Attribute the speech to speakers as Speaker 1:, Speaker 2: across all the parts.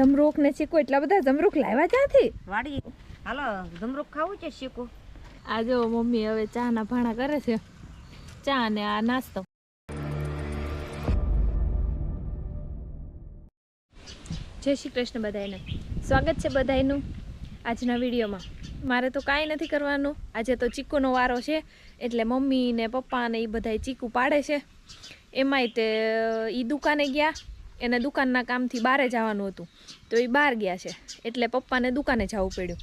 Speaker 1: જમરૂખ ને શીકો એટલા બધા જમરૂખ લાવ્યા ત્યાંથી
Speaker 2: વાડી. હાલો જમરૂખ ખાવું છે શીકો
Speaker 1: આ જો મમ્મી હવે ચા ના ભાણા કરે છે. ચા ને આ નાસ્તો. જય શ્રી કૃષ્ણ બધાને સ્વાગત છે બધાનું આજના વિડીયોમાં. મારે તો કાંઈ નથી કરવાનું. આજે તો ચીકુનો વારો છે એટલે મમ્મી ને પપ્પા ને એ બધા ચીકુ પાડે છે. એમાંય તે એ દુકાને ગયા. એને દુકાનના કામથી બહારે જવાનું હતું. તો એ બહાર ગયા છે. એટલે પપ્પાને દુકાને જવું પડ્યું.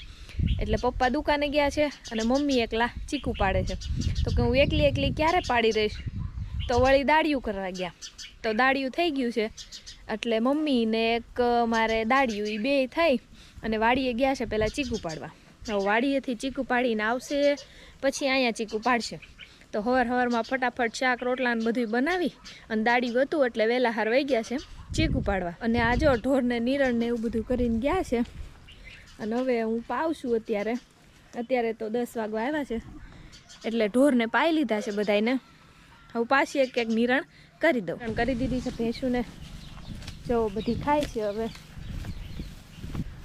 Speaker 1: એટલે પપ્પા દુકાને ગયા છે અને મમ્મી એકલા ચીકુ પાડે છે. તો કે હું એકલી એકલી ક્યારે પાડી રહીશ તો વળી દાળિયું કરવા ગયા. તો દાળિયું થઈ ગયું છે. એટલે મમ્મીને એક મારે દાળિયું એ બે થઈ અને વાડીએ ગયા છે પહેલાં ચીકુ પાડવા. વાડીએથી ચીકુ પાડીને આવશે, પછી અહીંયા ચીકુ પાડશે. તો હવાર હવારમાં ફટાફટ શાક, રોટલા ને બધું બનાવી અને દાડી હતું એટલે વહેલા હાર વહી ગયા છે ચીકુ પાડવા અને આ જો ઢોરને નિરણ ને એવું બધું કરીને ગયા છે. અને હવે હું પાવશું અત્યારે. અત્યારે તો દસ વાગવા આવ્યા છે. એટલે ઢોરને પાઈ લીધા છે બધાને હવે પાછી એક એક નિરણ કરી દઉં. કરી દીધી છે ભેંસુને જો બધી ખાય છે હવે.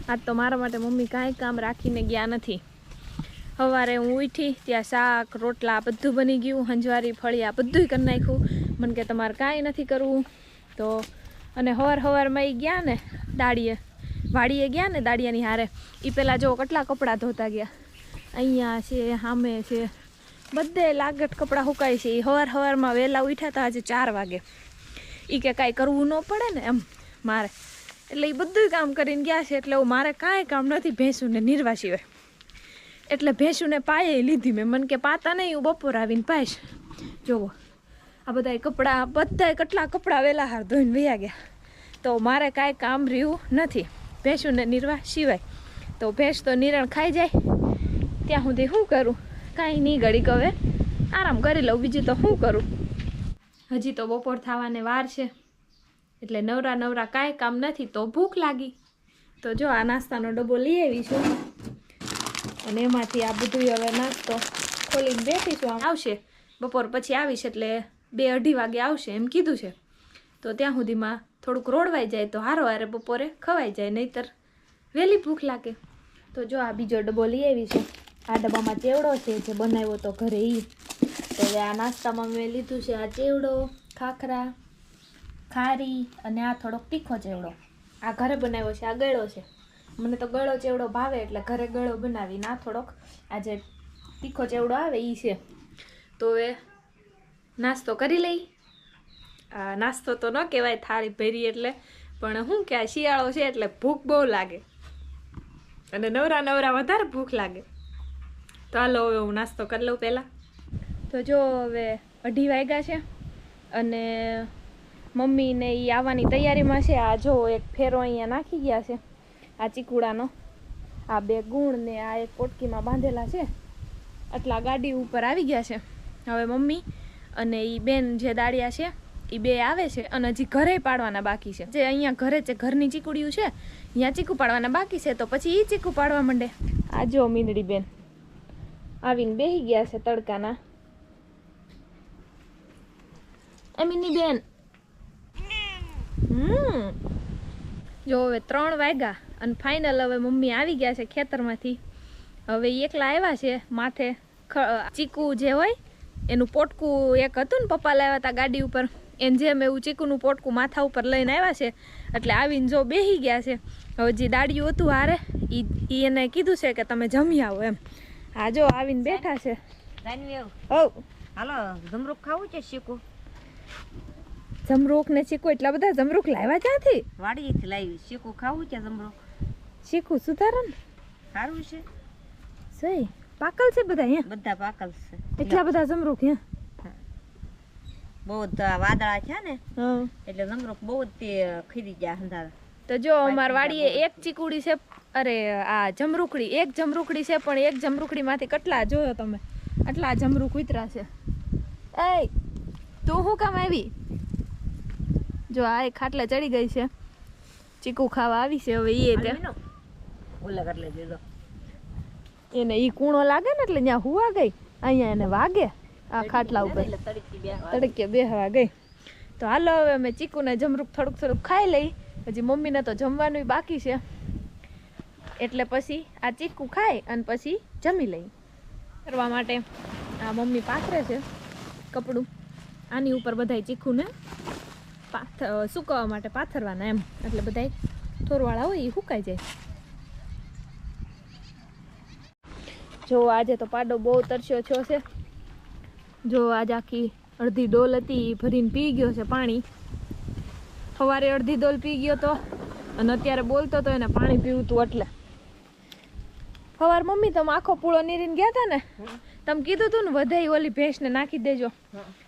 Speaker 1: આજ તો મારા માટે મમ્મી કાંઈ કામ રાખીને ગયા નથી. સવારે હું ઉઠી, ત્યાં શાક, રોટલા બધું બની ગયું, હંજવારી, ફળિયા બધું કરી નાખ્યું. મને કે તમારે કાંઈ નથી કરવું. તો અને હવાર હવારમાં એ ગયા ને દાડીએ વાડીએ ગયા ને દાડિયાની હારે એ પહેલાં જો કેટલા કપડાં ધોતા ગયા. અહીંયા છે, સામે છે, બધે લાગટ કપડાં સુકાય છે. એ હવાર હવારમાં વહેલા ઉઠ્યા હતા આજે ચાર વાગે. એ કે કાંઈ કરવું ન પડે ને એમ મારે. એટલે એ બધું કામ કરીને ગયા છે, એટલે મારે કાંઈ કામ નથી ભેંસુને નિર્વા સિવાય. એટલે ભેંસુને પાયે લીધી મેં. મને કે પાતા નહીં, હું બપોર આવીને પાઈશ. જોવો, આ બધા કપડાં, બધાય કેટલા કપડાં વહેલા હાર ધોઈને વયા ગયા. તો મારે કાંઈ કામ રહ્યું નથી. ભેંસુને નિર્વાહ સિવાય. તો ભેંસ તો નિરણ ખાઈ જાય. ત્યાં સુધી શું કરું? કાંઈ નહીં ઘડીક હવે. આરામ કરી લઉં, બીજું તો શું કરું? હજી તો બપોર થવાને વાર છે. એટલે નવરા નવરા કાંઈ કામ નથી, તો ભૂખ લાગી. તો જો આ નાસ્તાનો ડબ્બો લઈ આવી છું અને એમાંથી આ બધું હવે નાસ્તો ખોલીને બેઠીશું આમ. આવશે. બપોર પછી આવીશ એટલે બે અઢી વાગે આવશે એમ કીધું છે. તો ત્યાં સુધીમાં થોડુંક રોડવાઈ જાય તો હારો હારે બપોરે ખવાઈ જાય, નહીતર વહેલી ભૂખ લાગે. તો જો આ બીજો ડબ્બો લઈ આવી છે. આ ડબ્બામાં ચેવડો છે, જે બનાવ્યો તો ઘરે ઈ. તો હવે આ નાસ્તામાં મેં લીધું છે આ ચેવડો, ખાખરા, ખારી અને આ થોડોક તીખો ચેવડો. આ ઘરે બનાવ્યો છે, આ ગળ્યો છે. મને તો ગળો ચેવડો ભાવે એટલે ઘરે ગળો બનાવી ના થોડોક. આજે તીખો ચેવડો આવે એ છે. તો હવે નાસ્તો કરી લઈ. નાસ્તો તો ન કહેવાય, થાળી ભેરી એટલે. પણ શું કે આ શિયાળો છે એટલે ભૂખ બહુ લાગે. અને નવરા નવરા વધારે ભૂખ લાગે. તો હાલો હવે હું નાસ્તો કરી લઉં પહેલાં. તો જો હવે અઢી વાગ્યા છે અને મમ્મીને એ આવવાની તૈયારીમાં છે. આ જો એક ફેરો અહીંયા નાખી ગયા છે. આ ચીકુડાનો આ બે ગુણ ને આ એક પોટકીમાં બાંધેલા છે. આટલા ગાડી ઉપર આવી ગયા છે. હવે મમ્મી અને એ બેન જે દાળિયા છે એ બે આવે છે અને હજી ઘરે પાડવાના બાકી છે. જે અહીંયા ઘરે છે, ઘરની ચીકુડિયું છે, અહીંયા ચીકુ પાડવાના બાકી છે, તો પછી એ ચીકુ પાડવા માંડે. આ જો મીંદડી બેન. આવીને બેહી ગયા છે તડકાના. એમીની બેન. હમ. જો હવે ત્રણ વાગ્યા. અને ફાઇનલ હવે મમ્મી આવી ગયા છે ખેતરમાંથી. હવે એકલા આવ્યા છે માથે. ચીકુ જે હોય એનું પોટકું એક હતું ને પપ્પા લાવ્યા હતા ગાડી ઉપર. એને જેમ એવું ચીકુનું પોટકું માથા ઉપર લઈને આવ્યા છે એટલે આવીને જો બેહી ગયા છે. હવે જે દાડિયું હતું હારે એ એને કીધું છે કે તમે જમી આવો એમ. હા જો આવીને બેઠા છે.
Speaker 2: હાલો જમરૂક ખાવું છે શીખું?
Speaker 1: જમરૂખ ને ચીકુ એટલા બધા જમરૂખ લાવ્યા ક્યાંથી?
Speaker 2: વાડીએથી લાવી. ચીકુ ખાવું છે જમરૂક
Speaker 1: ચીકુ ને.
Speaker 2: સારું છે.
Speaker 1: સહી. પાકલ છે બધા અહીંયા?
Speaker 2: બધા પાકલ છે.
Speaker 1: એટલા બધા જમરૂખ અહીંયા
Speaker 2: બહુ જ વાદળા છે ને એટલે જમરૂક બહુ જ તે ખીરી ગયા અંધારા.
Speaker 1: તો જો અમાર વાડીએ એક ચીકુડી છે અરે આ જમરૂખડી એક જમરૂખડી છે પણ એક જમરૂખડીમાંથી કેટલા જોયો તમે. આટલા જમરૂખ ઉતરા છે. એ તું શું કામ આવી? જો આ ખાટલા ખાટલે ચડી ગઈ છે. ચીકુ ખાવા આવી છે હવે એ
Speaker 2: કરી લેજો જો
Speaker 1: એને ઈ કૂણો લાગે ને એટલે ત્યાં હુવા ગઈ અહીંયા એને વાગે આ ખાટલા ઉપર.
Speaker 2: એટલે તડકે
Speaker 1: બેહવા ગઈ. તો હાલો હવે અમે ચીકુને જમરૂક થોડુંક થોડુંક ખાઈ લઈ. પછી મમ્મીને તો જમવાનું બાકી છે. એટલે પછી આ ચીકુ ખાય અને પછી જમી લઈ. કરવા માટે આ મમ્મી પાથરે છે કપડું. આની ઉપર બધાય ચીકુને પાથ સુકવવા માટે પાથરવાના એમ. એટલે બધાય થોરવાળા હોય એ સુકાઈ જાય. જો આજે તો પાડો બહુ તરસ્યો છો છે. જો આજે આખી અડધી ડોલ હતી ભરીને પી ગયો છે પાણી. સવારે અડધી ડોલ પી ગયો તો અને અત્યારે બોલતો હતો એને પાણી પીવું હતું એટલે. સવાર મમ્મી, તમે આખો પૂળો નીરીને ગયા હતા ને? તમે કીધું તું ને વધાઈ ઓલી ભેંસને નાખી દેજો.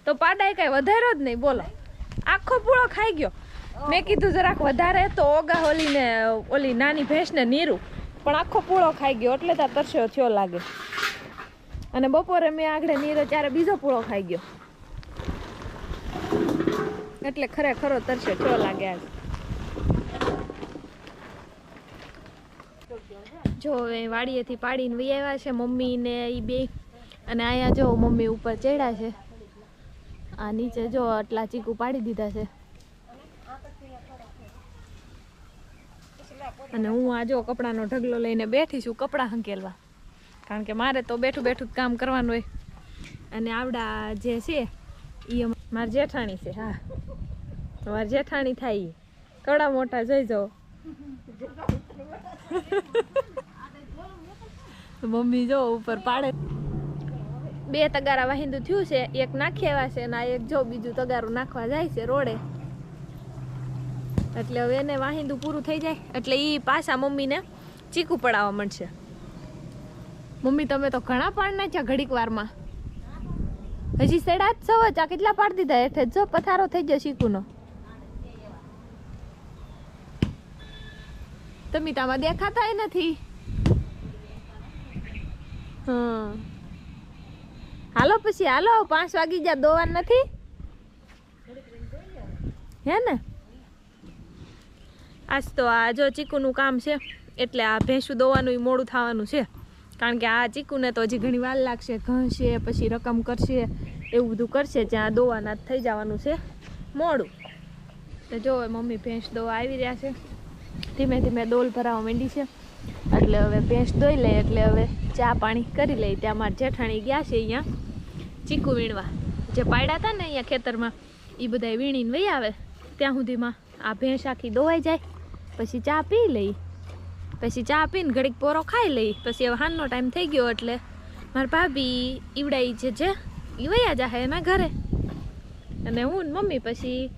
Speaker 1: તો પાડાએ કાંઈ વધાર્યો જ નહીં, બોલો. આખો પૂળો ખાઈ ગયો. મેં કીધું જરાક વધારે તો ઓગા ઓલીને, ઓલી નાની ભેંસને નીરું. પણ આખો પૂળો ખાઈ ગયો એટલે ત્યાં તરસ્યો થયો લાગે. અને બપોરે મેં આગળ નીરો ત્યારે બીજો પૂળો ખાઈ ગયો. એટલે ખરેખરો તરસ્યો થયો લાગે આજ. જો એ વાડીએથી પાડીને વહી આવ્યા છે, મમ્મી ને એ બે. અને અહીંયા જો મમ્મી ઉપર ચડ્યા છે. આ નીચે જો આટલા ચીકુ પાડી દીધા છે. અને હું આ જો કપડાનો ઢગલો લઈને બેઠી છું કપડાં હંકેલવા કારણ કે મારે તો બેઠું બેઠું કામ કરવાનું હોય. અને આવડા જે છે એ મારી જેઠાણી છે, હા. મારી જેઠાણી થાય કડા મોટા જઈ જાઓ. મમ્મી જો ઉપર પાડે. બે તગારા વાહિંદુ થયું છે, એક નાખી આવ્યા છે અને એક જો બીજું તગારું નાખવા જાય છે રોડે. એટલે હવે એને વાહિંદુ પૂરું થઈ જાય. એટલે એ પાછા મમ્મીને ચીકુ પડાવવા મળશે. મમ્મી, તમે તો ઘણા પાડ નાખ્યા ઘડીક વારમાં. હજી સેડા જ સવ ચા કેટલા પાડ દીધા હેઠે જો? પથારો થઈ ગયો ચીકુનો. તમે તામાં દેખાતા નથી. હા હાલો પછી, હાલો, પાંચ વાગી ગયા, દોવાન નથી? હે ને? આજ તો આ જો ચીકુનું કામ છે, એટલે આ ભેંસું દોવાનું મોડું થવાનું છે. કારણ કે આ ચીકુને તો હજી ઘણી વાર લાગશે ઘસશે પછી રકમ કરશે, એવું બધું કરશે, જ્યાં દોવાના થઈ જવાનું છે મોડું. તો જો મમ્મી ભેંસ દોવા આવી રહ્યા છે. ધીમે ધીમે ડોલ ભરાવા માંડી છે. એટલે હવે ભેંસ દોઈ લઈએ એટલે હવે ચા પાણી કરી લઈએ ત્યાં મારા જેઠાણી ગયા છે અહીંયા ચીકુ વીણવા. જે પાડ્યા હતા ને અહીંયા ખેતરમાં એ બધા વીણીને વહી આવે. ત્યાં સુધીમાં આ ભેંસ આખી દોવાઈ જાય. પછી ચા પી લઈ. પછી ચા પીને ઘડીક પોરો ખાઈ લઈ. પછી હવે હાનનો ટાઈમ થઈ ગયો એટલે મારા ભાભી ઈવડાઈ છે જે. એ વયા જાહે એના ઘરે. અને હું મમ્મી પછી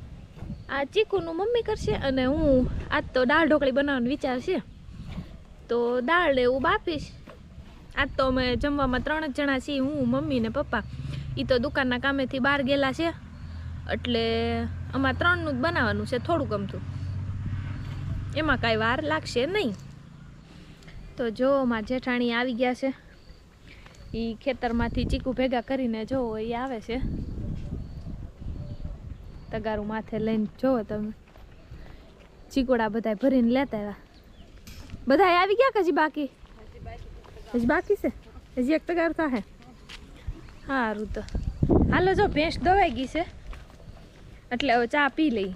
Speaker 1: આ ચીકુનું મમ્મી કરશે અને હું આજ તો દાળ ઢોકળી બનાવવાનો વિચાર છે. તો દાળ એવું બાફીશ. આજ તો અમે જમવામાં ત્રણ જ જણા છીએ, હું, મમ્મી ને પપ્પા. એ તો દુકાનના કામેથી બહાર ગયેલા છે. એટલે અમારે ત્રણનું જ બનાવવાનું છે, થોડુંક ગમતું એમાં કાંઈ વાર લાગશે નહીં. તો જો મારા જેઠાણી આવી ગયા છે. એ ખેતરમાંથી ચીકુ ભેગા કરીને જો એ આવે છે. તગારું માથે લઈને જોવો તમે. ચીકોડા બધા ભરીને લેતા આવ્યા. બધા આવી ગયા હજી બાકી? હજી બાકી છે? હજી એક તગાર થાય સારું તો. હાલો જો ભેંસ દવાઈ ગઈ છે. એટલે હવે ચા પી લઈ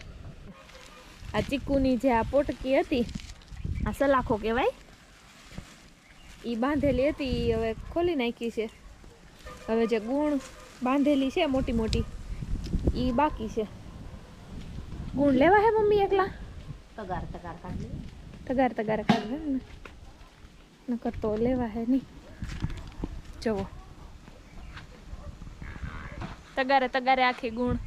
Speaker 1: આ ચીકુની જે આ પોટકી હતી આ સલાખો કહેવાય એ બાંધેલી હતી એ હવે ખોલી નાખી છે. હવે જે ગુણ બાંધેલી છે મોટી મોટી એ બાકી છે. ગુણ લેવા હે મમ્મી એકલા?
Speaker 2: તગાર તગાર કાઢી
Speaker 1: તગાર તગાર કાઢવે ને? નકર તો લેવા હે નહીં. જવો તગારે તગારે આખી ગુણ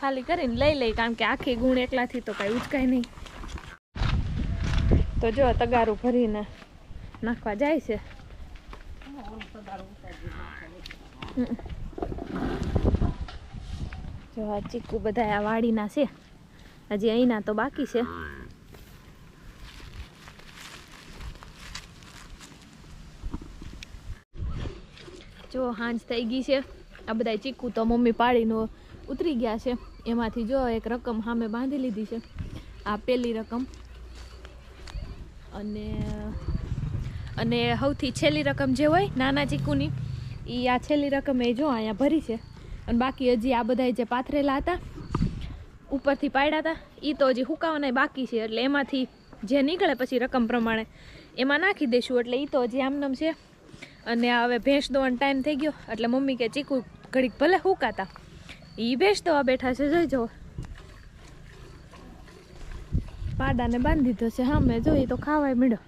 Speaker 1: ખાલી કરીને લઈ લઈ, કારણ કે આખી ગુણ એકલાથી તો કાંઈ ઉચકાય નહીં. તો જો તગારું ભરીને નાખવા જાય છે. જો આ ચીકુ બધા આ વાડીના છે. હજી અહીંના તો બાકી છે. જો હાંજ થઈ ગઈ છે. આ બધા ચીકુ તો મમ્મી પાડીને ઉતરી ગયા છે. એમાંથી જો એક રકમ સામે બાંધી લીધી છે. આ પહેલી રકમ. અને અને સૌથી છેલ્લી રકમ જે હોય નાના ચીકુની એ આ છેલ્લી રકમ એ જો અહીંયા ભરી છે. અને બાકી હજી આ બધા જે પાથરેલા હતા, ઉપરથી પાડ્યા હતા એ તો હજી હુકાવાના બાકી છે. એટલે એમાંથી જે નીકળે પછી રકમ પ્રમાણે એમાં નાખી દઈશું. એટલે એ તો હજી આમનામ છે. અને હવે ભેંસ દોવાનો ટાઈમ થઈ ગયો. એટલે મમ્મી કે ચીકુ ઘડીક ભલે હુકાતા એ આ બેઠા છે, જોઈ જો પાડાને બાંધી દીધો છે, હા, મેં જોઈ તો ખાવાય મળ્યો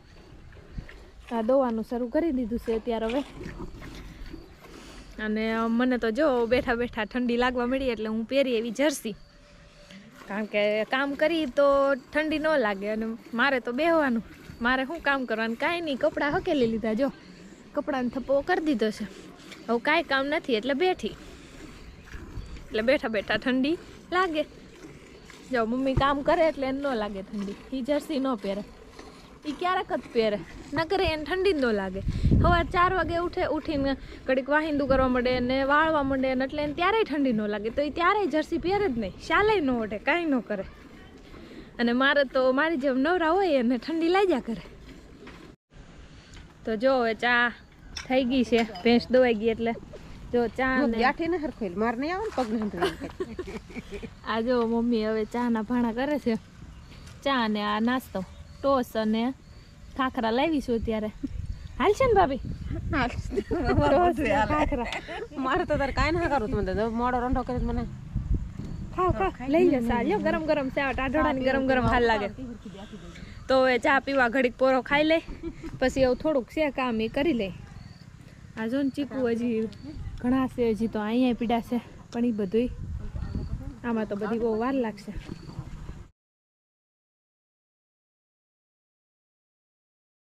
Speaker 1: આ દોવાનું શરૂ કરી દીધું છે અત્યારે હવે. અને મને તો જો બેઠા બેઠા ઠંડી લાગવા મળી એટલે હું પહેરી એવી જર્સી. કારણ કે કામ કરી તો ઠંડી ન લાગે અને મારે તો બેહવાનું. મારે શું કામ કરવાનું? કાંઈ નહીં, કપડાં હકેલી લીધા, જો. કપડાનો થપ્પો કરી દીધો છે. હવે કાંઈ કામ નથી એટલે બેઠી. એટલે બેઠા બેઠા ઠંડી લાગે. જો મમ્મી કામ કરે એટલે એને ન લાગે ઠંડી. એ જર્સી ન પહેરે. એ ક્યારેક જ પહેરે. ન કરે એને ઠંડી જ ન લાગે. સવાર ચાર વાગે ઉઠે, ઉઠીને કડીક વાહિંદુ કરવા માંડે ને વાળવા માંડે ને એટલે એને ત્યારેય ઠંડી ન લાગે. તો એ ત્યારેય જર્સી પહેરે જ નહીં. શાલે ન ઓઢે, કાંઈ ન કરે. અને મારે તો, મારી જેમ નવરા હોય એને ઠંડી લાગ્યા કરે. તો જો હવે ચા થઈ ગઈ છે. ભેંસ દોવાઈ ગઈ એટલે જો ચા ને
Speaker 3: ગાંઠી ને હરખેલ માર નહીં આવે ને પગ ને
Speaker 1: આ જો મમ્મી હવે ચા ના ભાણા કરે છે. ચા ને આ નાસ્તો ટોસ અને ખાખરા લાવીશું અત્યારે. હાલશે ને ભાભી?
Speaker 3: મારે તો તારે કાંઈ ના કરું તો મોડો રંડો કરી મને.
Speaker 1: ખાવ ખાવ. લઈ લે ગરમ ગરમ ચા. ટાઢોળાની ગરમ ગરમ હાલ લાગે. તો હવે ચા પીવા ઘડીક પોરો ખાઈ લે. પછી એવું થોડુંક છે કામ એ કરી લે. આ જો ને ચીકુ હજી ઘણા છે, હજી તો અહીંયા પીડા છે, પણ એ બધુંય આમાં તો બધી બહુ વાર લાગશે.